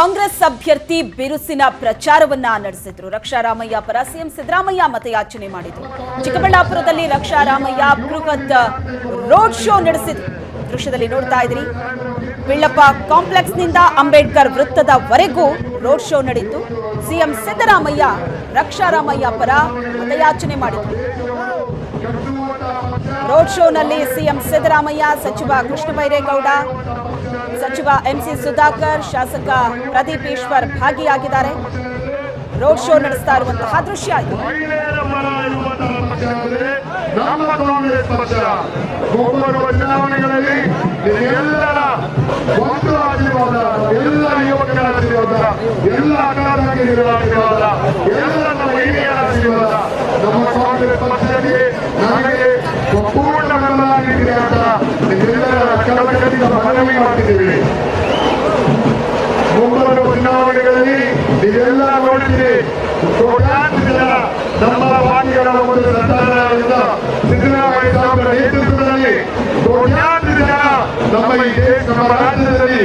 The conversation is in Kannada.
ಕಾಂಗ್ರೆಸ್ ಅಭ್ಯರ್ಥಿ ಬಿರುಸಿನ ಪ್ರಚಾರವನ್ನ ನಡೆಸಿದ್ರು. ರಕ್ಷಾರಾಮಯ್ಯ ಪರ ಸಿಎಂ ಸಿದ್ದರಾಮಯ್ಯ ಮತಯಾಚನೆ ಮಾಡಿದ್ರು. ಚಿಕ್ಕಬಳ್ಳಾಪುರದಲ್ಲಿ ರಕ್ಷಾರಾಮಯ್ಯ ಬೃಹತ್ ರೋಡ್ ಶೋ ನಡೆಸಿದ್ರು. ದೃಶ್ಯದಲ್ಲಿ ನೋಡ್ತಾ ಇದ್ರಿ ಬಿಳ್ಳಪ್ಪ ಕಾಂಪ್ಲೆಕ್ಸ್ನಿಂದ ಅಂಬೇಡ್ಕರ್ ವೃತ್ತದವರೆಗೂ ರೋಡ್ ಶೋ ನಡೆಯಿತು. ಸಿಎಂ ಸಿದ್ದರಾಮಯ್ಯ ರಕ್ಷಾರಾಮಯ್ಯ ಪರ ಮತಯಾಚನೆ ಮಾಡಿದ್ರು. ರೋಡ್ ಶೋನಲ್ಲಿ ಸಿಎಂ ಸಿದ್ದರಾಮಯ್ಯ, ಸಚಿವ ಕೃಷ್ಣ ಬೈರೇಗೌಡ ಸಚಿವ ಎಂಸಿ ಸುಧಾಕರ್, ಶಾಸಕ ಪ್ರದೀಪ್ ಈಶ್ವರ್ ಭಾಗಿಯಾಗಿದ್ದಾರೆ. ರೋಡ್ ಶೋ ನಡೆಸ್ತಾ ಇರುವಂತಹ ದೃಶ್ಯ ಇದು. ಎಲ್ಲ ಪರ ಇರುವಂತಹ ಪಕ್ಷ ಅಂದ್ರೆ ನಮ್ಮ ಕಾಂಗ್ರೆಸ್ ಪಕ್ಷ ಮುಂಬರುವ ಚುನಾವಣೆಗಳಲ್ಲಿ ಎಲ್ಲರ ಒಂದು ಆಶೀರ್ವಾದ ಎಲ್ಲ ಯುವಕರ ಆಶೀರ್ವಾದ ಎಲ್ಲ ಅಕಾಡೆಮಿಗಳ ಆಶೀರ್ವಾದ ಎಲ್ಲ ನಮ್ಮ ಹಿರಿಯರ ಆಶೀರ್ವಾದ ನಮ್ಮ ಕಾಂಗ್ರೆಸ್ ಪಕ್ಷಕ್ಕೆ ನಮಗೆ ಸಂಪೂರ್ಣ ಬೆಂಬಲ ನೀಡಿದೆ ಅಂತ ನಿಮ್ಮೆಲ್ಲರ ಕಳಕಳಿಯಿಂದ ಮನವಿ ಮಾಡ್ತಿದ್ದೀವಿ. ಮುಂಬರುವ ಚುನಾವಣೆಗಳಲ್ಲಿ ನೀವೆಲ್ಲ ನೋಡಿದ್ದೀರಿ ಕೋಟ್ಯಾಂತರ ಜನ ನಮ್ಮ ವಾಣಿಗಳ ಒಂದು ಸರ್ಕಾರದಿಂದ ಸಿದ್ದರಾಮಯ್ಯ ಅವರ ನೇತೃತ್ವದಲ್ಲಿ ಕೋಟ್ಯಾಂತರ ಜನ ನಮ್ಮ ಈ ದೇಶ ನಮ್ಮ ರಾಜ್ಯದಲ್ಲಿ